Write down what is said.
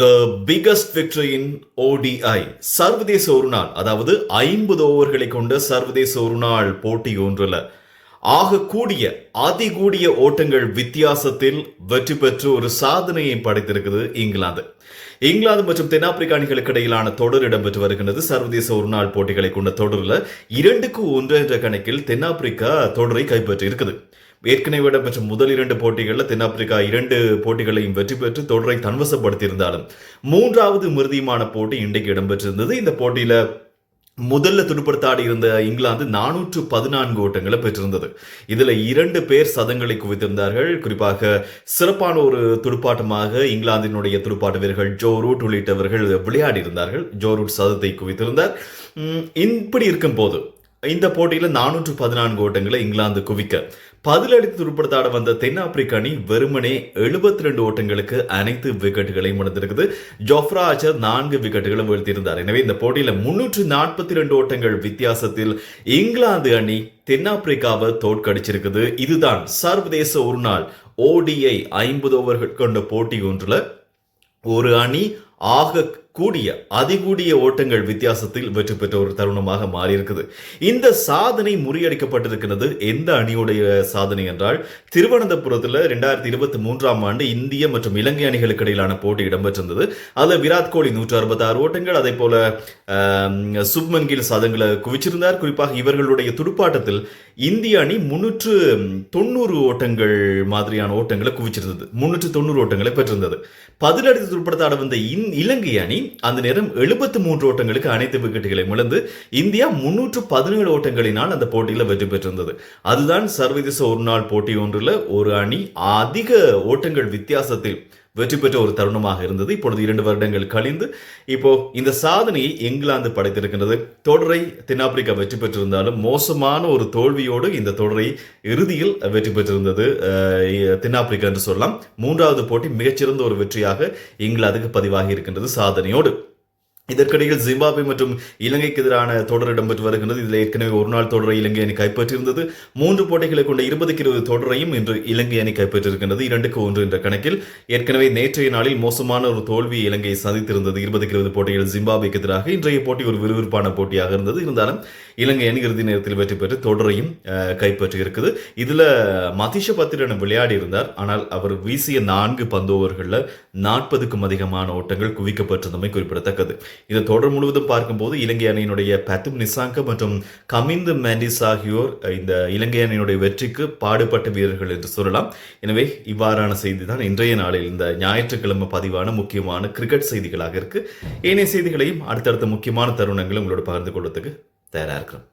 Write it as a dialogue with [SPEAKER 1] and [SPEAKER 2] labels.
[SPEAKER 1] The biggest victory in ODI சர்வதேச ஒரு நாள் அதாவது ஐம்பது ஓவர்களை கொண்ட சர்வதேச ஒரு நாள் போட்டி ஒன்றில். ஆகக்கூடிய கூடிய அதிகூடிய ஓட்டங்கள் வித்தியாசத்தில் வெற்றி பெற்று ஒரு சாதனையை படைத்திருக்குது இங்கிலாந்து. இங்கிலாந்து மற்றும் தென்னாப்பிரிக்க அணிகளுக்கு இடையிலான தொடர் இடம்பெற்று வருகின்றது. சர்வதேச ஒரு நாள் போட்டிகளை கொண்ட தொடரில் இரண்டுக்கு ஒன்று என்ற கணக்கில் தென்னாப்பிரிக்கா தொடரை கைப்பற்றி இருக்குது ஏற்கனவே இடம்பெற்ற முதல் இரண்டு போட்டிகளில் தென்னாப்பிரிக்கா இரண்டு போட்டிகளையும் வெற்றி பெற்று தொடரை தன்வசப்படுத்தியிருந்தாலும் மூன்றாவது மிருதியுமான போட்டி இன்றைக்கு இடம்பெற்றிருந்தது. இந்த போட்டியில முதல்ல துடுப்படுத்தாடி இருந்த இங்கிலாந்து நானூற்று பதினான்கு ஓட்டங்களை பெற்றிருந்தது. இதில் இரண்டு பேர் சதங்களை குவித்திருந்தார்கள். குறிப்பாக சிறப்பான ஒரு துடுப்பாட்டமாக இங்கிலாந்தினுடைய துடுப்பாட்ட வீரர்கள் ஜோ ரூட் உள்ளிட்டவர்கள் விளையாடி இருந்தார்கள் ஜோ ரூட் சதத்தை குவித்திருந்தார். இப்படி இருக்கும் போது இந்த போட்டியில் நானூற்று பதினான்கு ஓட்டங்களை இங்கிலாந்து குவிக்க பதிலடித்து துடுப்படுத்தாட வந்த தென்னாப்பிரிக்க அணி வெறுமனே 72 ரெண்டு ஓட்டங்களுக்கு அனைத்து விக்கெட்டுகளையும் இழந்திருக்குது. ஜோஃப்ரா ஆச்சர் நான்கு விக்கெட்டுகளும் வீழ்த்தியிருந்தார். எனவே இந்த போட்டியில முன்னூற்று நாற்பத்தி ரெண்டு ஓட்டங்கள் வித்தியாசத்தில் இங்கிலாந்து அணி தென்னாப்பிரிக்காவை தோற்கடிச்சிருக்குது. இதுதான் சர்வதேச ஒரு நாள் ஓடிஐ ஐம்பது ஓவர்கள் கொண்ட போட்டி ஒன்றுல ஒரு அணி ஆக கூடிய அதிகூடிய ஓட்டங்கள் வித்தியாசத்தில் வெற்றி பெற்ற ஒரு தருணமாக மாறியிருக்குது. இந்த சாதனை முறியடிக்கப்பட்டிருக்கிறது எந்த அணியுடைய சாதனை என்றால் திருவனந்தபுரத்தில் ரெண்டாயிரத்தி இருபத்தி மூன்றாம் ஆண்டு இந்திய மற்றும் இலங்கை அணிகளுக்கு இடையிலான போட்டி இடம்பெற்றிருந்தது. அதில் விராட் கோலி நூற்று அறுபத்தாறு ஓட்டங்கள் அதே போல சுப்மன் கில் சதங்களை குவிச்சிருந்தார். குறிப்பாக இவர்களுடைய துடுப்பாட்டத்தில் இந்திய அணி முன்னூற்று தொண்ணூறு ஓட்டங்கள் மாதிரியான ஓட்டங்களை குவிச்சிருந்தது. முன்னூற்று தொண்ணூறு ஓட்டங்களை பெற்றிருந்தது. பதிலடித்து துடுப்படுத்தாட வந்த இந்- இலங்கை அணி அந்த நேரம் எழுபத்து மூன்று ஓட்டங்களுக்கு அனைத்து விக்கெட்டுகளை இழந்து இந்தியா முன்னூற்று பதினேழு ஓட்டங்களினால் அந்த போட்டியில் வெற்றி பெற்றிருந்தது. அதுதான் சர்வதேச ஒரு நாள் போட்டி ஒன்றில் ஒரு அணி அதிக ஓட்டங்கள் வித்தியாசத்தில் வெற்றி பெற்ற ஒரு தருணமாக இருந்தது. இப்பொழுது இரண்டு வருடங்கள் கழிந்து இப்போ இந்த சாதனையை இங்கிலாந்து படைத்திருக்கின்றது. தொடரை தென்னாப்பிரிக்கா வெற்றி பெற்றிருந்தாலும் மோசமான ஒரு தோல்வியோடு இந்த தொடரை இறுதியில் வெற்றி பெற்றிருந்தது தென்னாப்பிரிக்கா என்று சொல்லலாம். மூன்றாவது போட்டி மிகச்சிறந்த ஒரு வெற்றியாக இங்கிலாந்துக்கு பதிவாகி இருக்கின்றது சாதனையோடு. இதற்கிடையில் ஜிம்பாப்வே மற்றும் இலங்கைக்கு எதிரான தொடர் இடம்பெற்று வருகின்றது. இதில் ஏற்கனவே ஒரு நாள் தொடரை இலங்கை அணி கைப்பற்றியிருந்தது. மூன்று போட்டிகளை கொண்ட இருபதுக்கு இருபது தொடரையும் இன்று இலங்கை அணி கைப்பற்றியிருக்கின்றது. இரண்டுக்கு ஒன்று என்ற கணக்கில் ஏற்கனவே நேற்றைய நாளில் மோசமான ஒரு தோல்வி இலங்கை சந்தித்திருந்தது இருபதுக்கு இருபது போட்டிகள் ஜிம்பாப்வேக்கு எதிராக இன்றைய போட்டி ஒரு விறுவிறுப்பான போட்டியாக இருந்தது. இருந்தாலும் இலங்கை அணி இறுதி நேரத்தில் வெற்றி பெற்று தொடரையும் கைப்பற்றியிருக்குது. இதில் இதுல மதிஷ பத்திரன் விளையாடி இருந்தார். ஆனால் அவர் வீசிய நான்கு பந்தோவர்களில் நாற்பதுக்கும் அதிகமான ஓட்டங்கள் குவிக்கப்பட்டிருந்தமை குறிப்பிடத்தக்கது. இந்த தொடர் முழுவதும் பார்க்கும்போது இலங்கை அணியினுடைய பத்தும் நிசாங்க மற்றும் கமிந்து மேண்டிஸ் ஆகியோர் இந்த இலங்கை அணியினுடைய வெற்றிக்கு பாடுபட்ட வீரர்கள் என்று சொல்லலாம். எனவே இவ்வாறான செய்தி தான் இன்றைய நாளில் இந்த ஞாயிற்றுக்கிழமை பதிவான முக்கியமான கிரிக்கெட் செய்திகளாக இருக்கு. ஏனைய செய்திகளையும் அடுத்தடுத்த முக்கியமான தருணங்களும் உங்களோட பகிர்ந்து கொள்வதற்கு தயாராக இருக்கிறோம்.